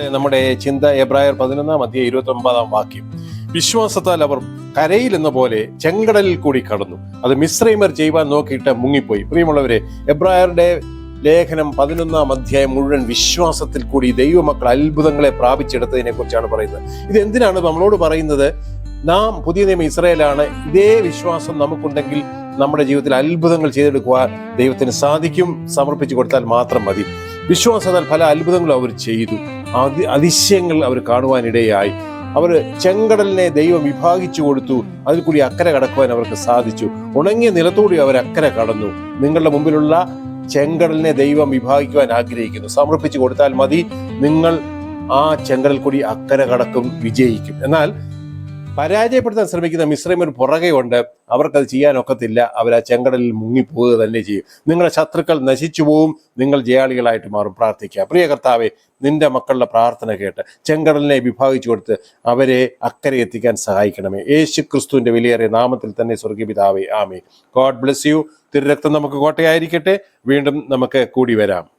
നമ്മുടെ ചിന്ത എബ്രായർ പതിനൊന്നാം അധ്യായ ഇരുപത്തി ഒമ്പതാം വാക്യം. വിശ്വാസത്താൽ അവർ കരയിൽ എന്ന പോലെ ചെങ്കടലിൽ കൂടി കടന്നു. അത് മിശ്രൈമർ ചെയ്യുവാൻ നോക്കിയിട്ട് മുങ്ങിപ്പോയി. പ്രിയമുള്ളവരെ എബ്രായറുടെ ലേഖനം പതിനൊന്നാം അധ്യായം മുഴുവൻ വിശ്വാസത്തിൽ കൂടി ദൈവമക്കൾ അത്ഭുതങ്ങളെ പ്രാപിച്ചെടുത്തതിനെ കുറിച്ചാണ് പറയുന്നത്. ഇത് എന്തിനാണ് നമ്മളോട് പറയുന്നത്? നാം പുതിയ നിയമം ഇസ്രയേലാണ്. ഇതേ വിശ്വാസം നമുക്കുണ്ടെങ്കിൽ നമ്മുടെ ജീവിതത്തിൽ അത്ഭുതങ്ങൾ ചെയ്തെടുക്കുവാൻ ദൈവത്തിന് സാധിക്കും. സമർപ്പിച്ചു കൊടുത്താൽ മാത്രം മതി. വിശ്വാസത്താൽ പല അത്ഭുതങ്ങളും അവർ ചെയ്തു. അതി അതിശയങ്ങൾ അവർ കാണുവാനിടയായി. അവർ ചെങ്കടലിനെ ദൈവം വിഭാഗിച്ചു കൊടുത്തു. അതിൽ കൂടി അക്കരെ കടക്കുവാൻ അവർക്ക് സാധിച്ചു. ഉണങ്ങിയ നിലത്തൂടി അവർ അക്കരെ കടന്നു. നിങ്ങളുടെ മുമ്പിലുള്ള ചെങ്കടലിനെ ദൈവം വിഭാഗിക്കുവാൻ ആഗ്രഹിക്കുന്നു. സമർപ്പിച്ചു കൊടുത്താൽ മതി. നിങ്ങൾ ആ ചെങ്കടൽ കൂടി അക്കരെ കടക്കും വിജയിക്കും. എന്നാൽ പരാജയപ്പെടുത്താൻ ശ്രമിക്കുന്ന മിശ്രമർ പുറകെ ഉണ്ട് അവർക്കത് ചെയ്യാനൊക്കത്തില്ല. അവർ ആ ചെങ്കടലിൽ മുങ്ങിപ്പോവുക തന്നെ ചെയ്യും. നിങ്ങളുടെ ശത്രുക്കൾ നശിച്ചു പോവും. നിങ്ങൾ ജയാളികളായിട്ട് മാറും. പ്രാർത്ഥിക്കുക പ്രിയ കർത്താവെ നിന്റെ മക്കളുടെ പ്രാർത്ഥന കേട്ട് ചെങ്കടലിനെ വിഭാഗിച്ചു കൊടുത്ത് അവരെ അക്കരെ എത്തിക്കാൻ സഹായിക്കണമേ. യേശു ക്രിസ്തുവിന്റെ വിലയേറിയ നാമത്തിൽ തന്നെ സ്വർഗീപിതാവേ ആമേ ഗോഡ് ബ്ലെസ് യു. തിരുരക്തം നമുക്ക് കോട്ടയായിരിക്കട്ടെ. വീണ്ടും നമുക്ക് കൂടി വരാം.